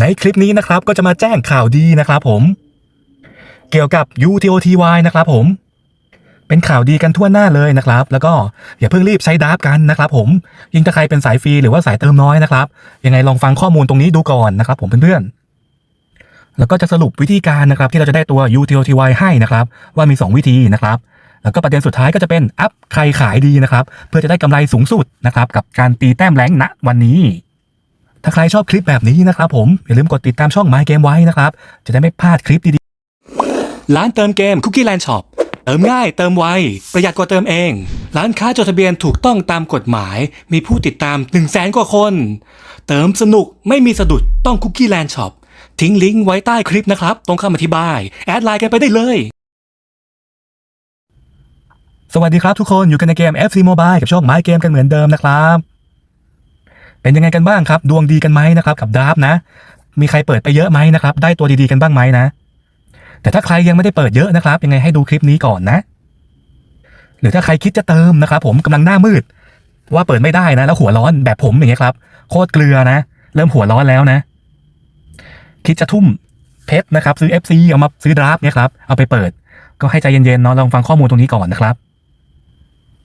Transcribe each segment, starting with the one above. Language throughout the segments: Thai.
ในคลิปนี้นะครับก็จะมาแจ้งข่าวดีนะครับผม เกี่ยวกับ UTOTY นะครับผม เป็นข่าวดีกันทั่วหน้าเลยนะครับ แล้วก็อย่าเพิ่งรีบใช้ดาร์ฟกันนะครับผมยิ่งถ้าใครเป็นสายฟรีหรือว่าสายเติมน้อยนะครับ ยังไงลองฟังข้อมูลตรงนี้ดูก่อนนะครับ ผมเพื่อนๆ แล้วก็จะสรุปวิธีการนะครับ ที่เราจะได้ตัว UTOTY ให้นะครับ ว่ามี 2 วิธีนะครับแล้วก็ประเด็นสุดท้ายก็จะเป็นอัพใครขายดีนะครับ เพื่อจะได้กำไรสูงสุดนะครับ กับการตีแต้มแรงณวันนี้ ถ้าใครชอบคลิปแบบนี้นะครับผม อย่าลืมกดติดตามช่อง My Game ไว้นะครับ จะได้ไม่พลาดคลิปดีๆ ร้านเติมเกม Cookie Land Shop เติมง่ายเติมไว ประหยัดกว่าเติมเอง ร้านค้าจดทะเบียนถูกต้องตามกฎหมาย มีผู้ติดตาม 1 0 0 0 0แสนกว่าคน เติมสนุกไม่มีสะดุดต้อง Cookie Land Shop ทิ้งลิงก์ไว้ใต้คลิปนะครับ ตรงคำอธิบาย แอดไลน์กันไปได้เลย สวัสดีครับทุกคนอยู่กันในเกม FC Mobile กับช่อง My Game กันเหมือนเดิมนะครับ เป็นยังไงกันบ้างครับ ดวงดีกันไหมนะครับกับดาร์ฟนะ มีใครเปิดไปเยอะไหมนะครับ ได้ตัวดีๆกันบ้างไหมนะ แต่ถ้าใครยังไม่ได้เปิดเยอะนะครับ ยังไงให้ดูคลิปนี้ก่อนนะ หรือถ้าใครคิดจะเติมนะครับ ผมกำลังหน้ามืด ว่าเปิดไม่ได้นะ แล้วหัวร้อนแบบผมอย่างเงี้ยครับ โคตรเกลือนะ เริ่มหัวร้อนแล้วนะ คิดจะทุ่มเพชรนะครับ ซื้อ FC เอามาซื้อดราฟต์เนี่ยครับเอาไปเปิด ก็ให้ใจเย็นๆเนาะลองฟังข้อมูลตรงนี้ก่อนนะครับ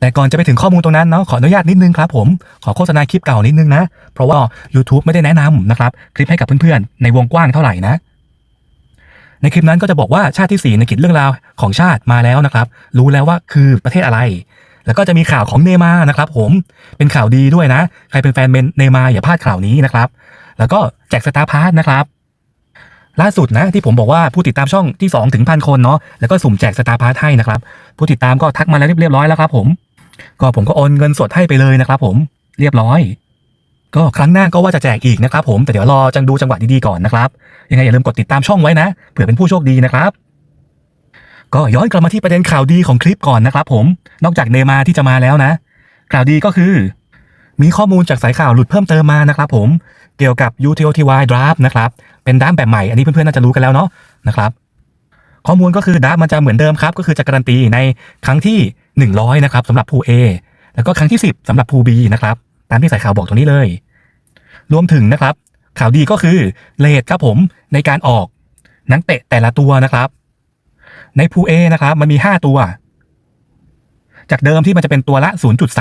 แต่ก่อนจะไปถึงข้อมูลตรงนั้นเนาะขออนุญาตนิดนึงครับผมขอโฆษณาคลิปเก่านิดนึงนะ เพราะว่า YouTube ไม่ได้แนะนำนะครับคลิปให้กับเพื่อนๆ ในวงกว้างเท่าไหร่นะ ในคลิปนั้นก็จะบอกว่าชาติที่4ในกิจเรื่องราวของชาติมาแล้วนะครับ รู้แล้วว่าคือประเทศอะไร แล้วก็จะมีข่าวของเนมานะครับ ผมเป็นข่าวดีด้วยนะ ใครเป็นแฟนเนมาอย่าพลาดข่าวนี้นะครับ แล้วก็แจกสตาร์พาร์ทนะครับล่าสุดนะที่ผมบอกว่าผู้ติดตามช่องที่2ถึงพันคนเนาะแล้วก็สุ่มแจกสตาร์พาร์ทให้นะครับ ผู้ติดตามก็ทักมาแล้วเรียบร้อยแล้วครับผม ก็ผมก็โอนเงินสดให้ไปเลยนะครับ ผมเรียบร้อย ก็ครั้งหน้าก็ว่าจะแจกอีกนะครับ ผมแต่เดี๋ยวรอจังดูจังหวะดีๆก่อนนะครับ ยังไงอย่าลืมกดติดตามช่องไว้นะเผื่อเป็นผู้โชคดีนะครับ ก็ย้อนกลับมาที่ประเด็นข่าวดีของคลิปก่อนนะครับ ผมนอกจากเนมาที่จะมาแล้วนะ ข่าวดีก็คือ มีข้อมูลจากสายข่าวหลุดเพิ่มเติมมานะครับ ผมเกี่ยวกับ UTOTY Draft นะครับเป็นด้ามแบบใหม่อันนี้เพื่อนๆน่าจะรู้กันแล้วเนาะนะครับข้อมูลก็คือดับมันจะเหมือนเดิมครับ ก็คือจะการันตีในครั้งที่ 100 นะครับสำหรับภู A แล้วก็ครั้งที่ 10สำหรับภู B นะครับ ตามที่สายข่าวบอกตรงนี้เลย รวมถึงนะครับ ข่าวดีก็คือเลทครับผมในการออกนักเตะแต่ละตัวนะครับ ในภู A นะครับ มันมี 5 ตัว จากเดิมที่มันจะเป็นตัวละ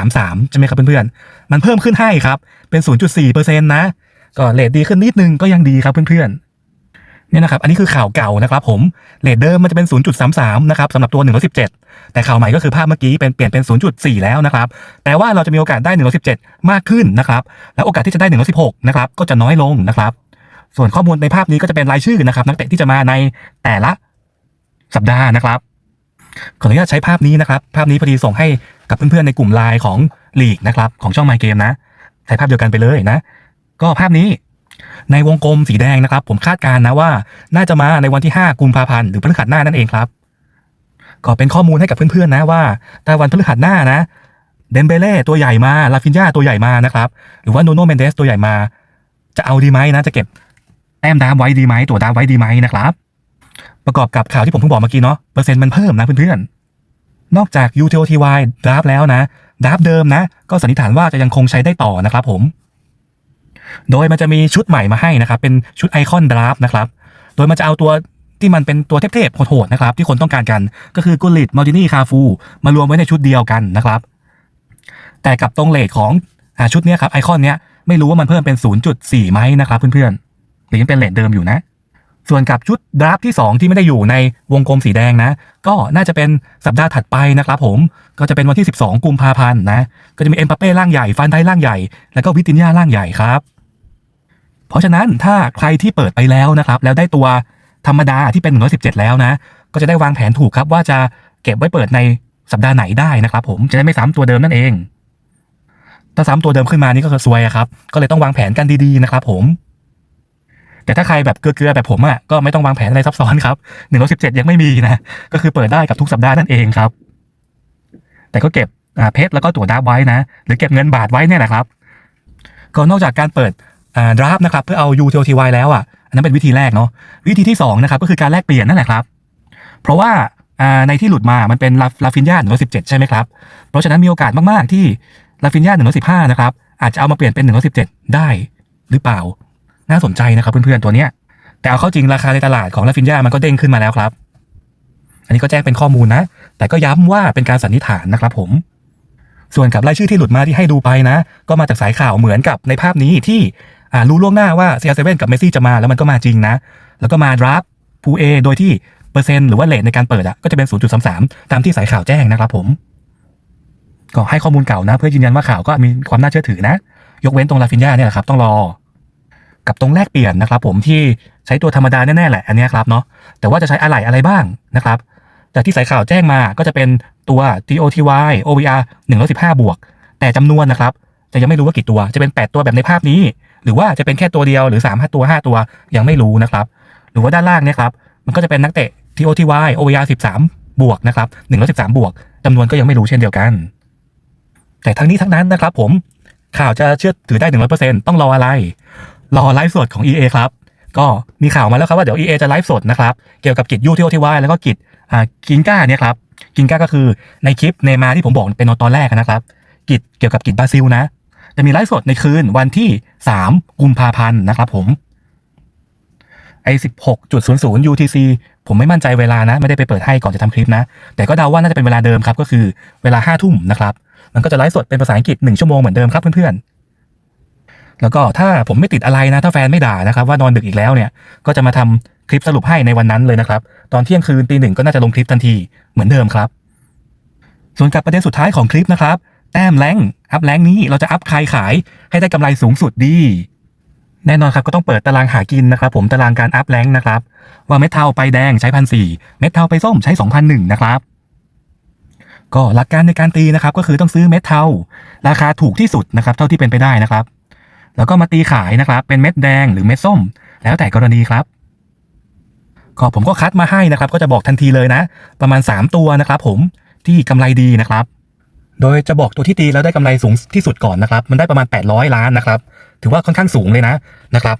0.33 ใช่ไหมครับเพื่อนๆ มันเพิ่มขึ้นให้ครับ เป็น 0.4%นะ ก็เลทดีขึ้นนิดนึงก็ยังดีครับเพื่อนๆ เนี่ยนะครับ อันนี้คือข่าวเก่านะครับผมเลทเดิมมันจะเป็น 0.33 นะครับสำหรับตัว 117 แต่ข่าวใหม่ก็คือภาพเมื่อกี้เป็นเปลี่ยนเป็น 0.4 แล้วนะครับ แต่ว่าเราจะมีโอกาสได้ 117 มากขึ้นนะครับ แล้วโอกาสที่จะได้ 116 นะครับ ก็จะน้อยลงนะครับ ส่วนข้อมูลในภาพนี้ก็จะเป็นรายชื่อนะครับนักเตะที่จะมาในแต่ละสัปดาห์นะครับ ขออนุญาตใช้ภาพนี้นะครับ ภาพนี้พอดีส่งให้กับเพื่อนๆในกลุ่มไลน์ของลีกนะครับของช่อง My Game นะใช้ภาพเดียวกันไปเลยนะ ก็ภาพนี้ ในวงกลมสีแดงนะครับ ผมคาดการณ์นะว่า น่าจะมาในวันที่ 5 กุมภาพันธ์หรือพฤหัสหน้านั่นเองครับ ก็เป็นข้อมูลให้กับเพื่อนๆนะว่า แต่วันพฤหัสหน้านะ เดมเบเล่ตัวใหญ่มา ลาฟินยาตัวใหญ่มานะครับ หรือว่าโนโนเมนเดสตัวใหญ่มา จะเอาดีไหมนะ จะเก็บแต้มดามไว้ดีไหมตัวดามไว้ดีไหมนะครับ ประกอบกับข่าวที่ผมเพิ่งบอกเมื่อกี้เนาะเปอร์เซ็นต์มันเพิ่มนะเพื่อนๆนอกจาก UTOTY ดราฟแล้วนะดราฟเดิมนะ ก็สันนิษฐานว่าจะยังคงใช้ได้ต่อนะครับผม โดยมันจะมีชุดใหม่มาให้นะครับ เป็นชุดไอคอนดราฟนะครับ โดยมันจะเอาตัวที่มันเป็นตัวเทพๆโหดๆนะครับ ที่คนต้องการกันก็คือกุลิตมัลตินี่คาฟู มารวมไว้ในชุดเดียวกันนะครับ แต่กับตรงเลทของอชุดนี้ครับไอคอนเนี้ยไม่รู้ว่ามันเพิ่มเป็น 0.4ไหมนะครับเพื่อนๆหรือยังเป็นเลทเดิมอยู่นะ ส่วนกับชุดดราฟที่ 2 ที่ไม่ได้อยู่ในวงกลมสีแดงนะ ก็น่าจะเป็นสัปดาห์ถัดไปนะครับผมก็จะเป็นวันที่ 12 กุมภาพันธ์นะ ก็จะมีเอ็มปาเป้ร่างใหญ่ฟันไดร่างใหญ่ แล้วก็วิตินยาร่างใหญ่ครับ เพราะฉะนั้นถ้าใครที่เปิดไปแล้วนะครับ แล้วได้ตัวธรรมดาที่เป็น 117 แล้วนะ ก็จะได้วางแผนถูกครับว่าจะเก็บไว้เปิดในสัปดาห์ไหนได้นะครับ ผมจะได้ไม่ซ้ำตัวเดิมนั่นเอง ถ้าซ้ำตัวเดิมขึ้นมานี่ก็คือซวยครับ ก็เลยต้องวางแผนกันดีๆนะครับ ผม แต่ถ้าใครแบบเกลือๆแบบผมอะก็ไม่ต้องวางแผนอะไรซับซ้อนครับ117 ยังไม่มีนะ ก็คือเปิดได้กับทุกสัปดาห์นั่นเองครับ แต่ก็เก็บเพชรแล้วก็ตั๋วดาบไว้นะ หรือเก็บเงินบาทไว้เนี่ยแหละครับก็นอกจากการเปิด ดราฟนะครับเพื่อเอา UTOTY แล้วอะอันนั้นเป็นวิธีแรกเนาะวิธีที่2นะครับก็คือการแลกเปลี่ยนนั่นแหละครับ เพราะว่าในที่หลุดมามันเป็นลาลาฟินยา117ใช่ไหมครับ เพราะฉะนั้นมีโอกาสมาก ๆ ที่ลาฟินยา115นะครับอาจจะเอามาเปลี่ยนเป็น117ได้หรือเปล่า น่าสนใจนะครับเพื่อน ๆ ตัวเนี้ย แต่เอาเข้าจริงราคาในตลาดของลาฟินยามันก็เด้งขึ้นมาแล้วครับ อันนี้ก็แจ้งเป็นข้อมูลนะ แต่ก็ย้ำว่าเป็นการสันนิษฐานนะครับผม ส่วนกับรายชื่อที่หลุดมาที่ให้ดูไปนะ ก็มาจากสายข่าวเหมือนกับในภาพนี้ที่ อ่ารู้ล่วงหน้าว่า CR7 กับเมซี่จะมาแล้วมันก็มาจริงนะ แล้วก็มาดราฟพูเอโดยที่เปอร์เซ็นต์หรือว่าเลทในการเปิดอะก็จะเป็น 0.33 ตามที่สายข่าวแจ้งนะครับผม ก็ให้ข้อมูลเก่านะ เพื่อยืนยันว่าข่าวก็มีความน่าเชื่อถือนะ ยกเว้นตรงลาฟินยาเนี่ยแหละครับ ต้องรอ กับตรงแลกเปลี่ยนนะครับ ผมที่ใช้ตัวธรรมดาแน่ๆแหละอันนี้ครับเนาะแต่ว่าจะใช้อะไหล่อะไรบ้างนะครับ แต่ที่สายข่าวแจ้งมาก็จะเป็นตัว TOTY OVR 115บวก แต่จำนวนนะครับ จะยังไม่รู้ว่ากี่ตัวจะเป็น 8 ตัวแบบในภาพนี้ หรือว่าจะเป็นแค่ตัวเดียวหรือ3 5ตัว 5 ตัวยังไม่รู้นะครับ หรือว่าด้านล่างเนี่ยครับมันก็จะเป็นนักเตะ TOTY OVR 13บสามบวกนะครับ113บสามบวกจำนวนก็ยังไม่รู้เช่นเดียวกัน แต่ทั้งนี้ทั้งนั้นนะครับ ผมข่าวจะเชื่อถือได้100%ต้องรออะไร รอไลฟ์สดของ EA ครับ ก็มีข่าวมาแล้วครับว่าเดี๋ยว EA จะไลฟ์สดนะครับ เกี่ยวกับกิจยูทีโอทีวายแล้วก็กิจอ่ากินก้าเนี่ยครับกินก้าก็คือในคลิปเนมาที่ผมบอกเป็นตอนแรกนะครับกิจเกี่ยวกับกิจบราซิลนะ จะมีไลฟ์สดในคืนวันที่ 3 กุมภาพันธ์นะครับผมไอ้16.00 UTC ผมไม่มั่นใจเวลานะ ไม่ได้ไปเปิดให้ก่อนจะทำคลิปนะ แต่ก็เดาว่าน่าจะเป็นเวลาเดิมครับก็คือเวลา5ทุ่มนะครับมันก็จะไลฟ์สดเป็นภาษาอังกฤษ1ชั่วโมงเหมือนเดิมครับเพื่อนๆ แล้วก็ถ้าผมไม่ติดอะไรนะ ถ้าแฟนไม่ด่านะครับว่านอนดึกอีกแล้วเนี่ย ก็จะมาทำคลิปสรุปให้ในวันนั้นเลยนะครับ ตอนเที่ยงคืนตีหนึ่งก็น่าจะลงคลิปทันทีเหมือนเดิมครับ ส่วนกับประเด็นสุดท้ายของคลิปนะครับ แต้มแรงอัพแรงนี้เราจะอัพใครขายให้ได้กำไรสูงสุดดี แน่นอนครับก็ต้องเปิดตารางหากินนะครับ ผมตารางการอัพแรงนะครับ ว่าเม็ดเทาไปแดงใช้พันสี่เม็ดเทาไปส้มใช้สองพันหนึ่งนะครับ ก็หลักการในการตีนะครับ ก็คือต้องซื้อเม็ดเทาราคาถูกที่สุดนะครับ เท่าที่เป็นไปได้นะครับ แล้วก็มาตีขายนะครับ เป็นเม็ดแดงหรือเม็ดส้ม แล้วแต่กรณีครับก็ผมก็คัดมาให้นะครับ ก็จะบอกทันทีเลยนะ ประมาณ 3 ตัวนะครับ ผมที่กำไรดีนะครับ โดยจะบอกตัวที่ตีแล้วได้กำไรสูงที่สุดก่อนนะครับ มันได้ประมาณ 800 ล้านนะครับ ถือว่าค่อนข้างสูงเลยนะนะครับ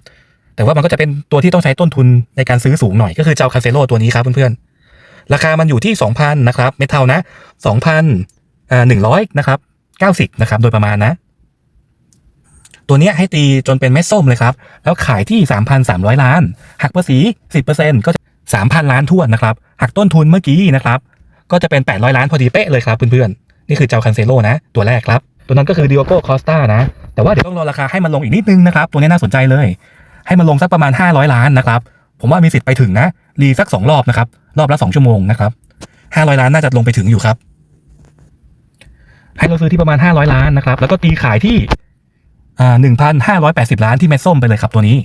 แต่ว่ามันก็จะเป็นตัวที่ต้องใช้ต้นทุนในการซื้อสูงหน่อยก็คือเจ้าคาเซโลตัวนี้ครับเพื่อนๆ ราคามันอยู่ที่ 2,000นะครับ เมทัลนะ2,000อ่า100นะครับ90นะครับ โดยประมาณนะ ตัวนี้ให้ตีจนเป็นเม็ดส้มเลยครับ แล้วขายที่ 3,300 ล้าน หักภาษี 10%ก็จะ3,000 ล้านทวนนะครับ หักต้นทุนเมื่อกี้นะครับ ก็จะเป็น 800 ล้านพอดีเป๊ะเลยครับเพื่อนๆ นี่คือเจ้าคันเซโลนะ ตัวแรกครับ ตัวนั้นก็คือดิโอโก้คอสตานะ แต่ว่าเดี๋ยวต้องรอราคาให้มันลงอีกนิดนึงนะครับ ตัวนี้น่าสนใจเลย ให้มันลงสักประมาณ 500 ล้านนะครับ ผมว่ามีสิทธิ์ไปถึงนะ รีสัก 2 รอบนะครับ รอบละ 2 ชั่วโมงนะครับ 500 ล้านน่าจะลงไปถึงอยู่ครับ ให้เราซื้อที่ประมาณ 500 ล้านนะครับ แล้วก็ตีขายที่หนึ่งพันห้าร้อยแปดสิบล้านที่เม็ดส้มไปเลยครับตัวนี้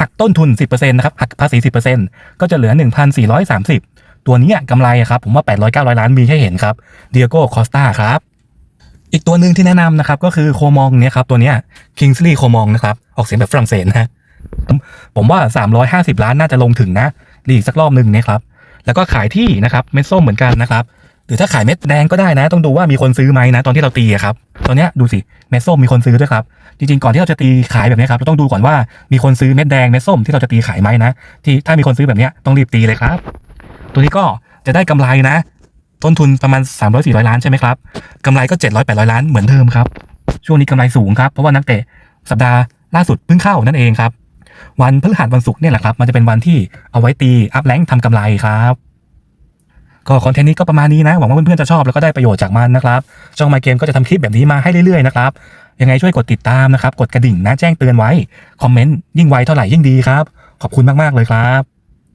หักต้นทุนสิบเปอร์เซ็นต์นะครับ หักภาษีสิบเปอร์เซ็นต์ก็จะเหลือหนึ่งพันสี่ร้อยสามสิบ ตัวนี้กำไรครับผมว่าแปดร้อยเก้าร้อยล้านมีให้เห็นครับเดียโก้คอสตาครับ อีกตัวหนึ่งที่แนะนำนะครับก็คือโคมองเนี่ยครับตัวเนี้ยคิงส์ลีย์โคมองนะครับออกเสียงแบบฝรั่งเศสนะผมผมว่าสามร้อยห้าสิบล้านน่าจะลงถึงนะรีกสักรอบหนึ่งเนี่ยครับแล้วก็ขายที่นะครับเม็ดส้มเหมือนกันนะครับหรือถ้าขายเม็ดแดงก็ได้นะ ต้องดูว่ามีคนซื้อไหมนะ ตอนที่เราตีอะครับตอนเนี้ยดูสิเม็ดส้มมีคนซื้อด้วยครับจริงๆก่อนที่เราจะตีขายแบบนี้ครับเราต้องดูก่อนว่ามีคนซื้อเม็ดแดงเม็ดส้มที่เราจะตีขายไหมนะที่ถ้ามีคนซื้อแบบเนี้ยต้องรีบตีเลยครับ ตัวนี้ก็จะได้กำไรนะ ต้นทุนประมาณ 3 0 0 400 ล้านใช่ไหมครับกำไรก็ 700 800 ล้านเหมือนเดิมครับ ช่วงนี้กำไรสูงครับ เพราะว่านักเตะสัปดาห์ล่าสุดเพิ่งเข้านั่นเองครับ วันพฤหัสวันศุกร์เนี่ยแหละครับ มันจะเป็นวันที่เอาไว้ตีอัพแรงทำกำไรครับ ก็คอนเทนต์นี้ก็ประมาณนี้นะ หวังว่าเพื่อนๆจะชอบแล้วก็ได้ประโยชน์จากมันนะครับช่อง My Game ก็จะทำคลิปแบบนี้มาให้เรื่อยๆนะครับยังไงช่วยกดติดตามนะครับ กดกระดิ่งนะแจ้งเตือนไว้ คอมเมนต์ยิ่งไวเท่าไหร่ยิ่งดีครับ ขอบคุณมากๆเลยครับ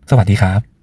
สวัสดีครับ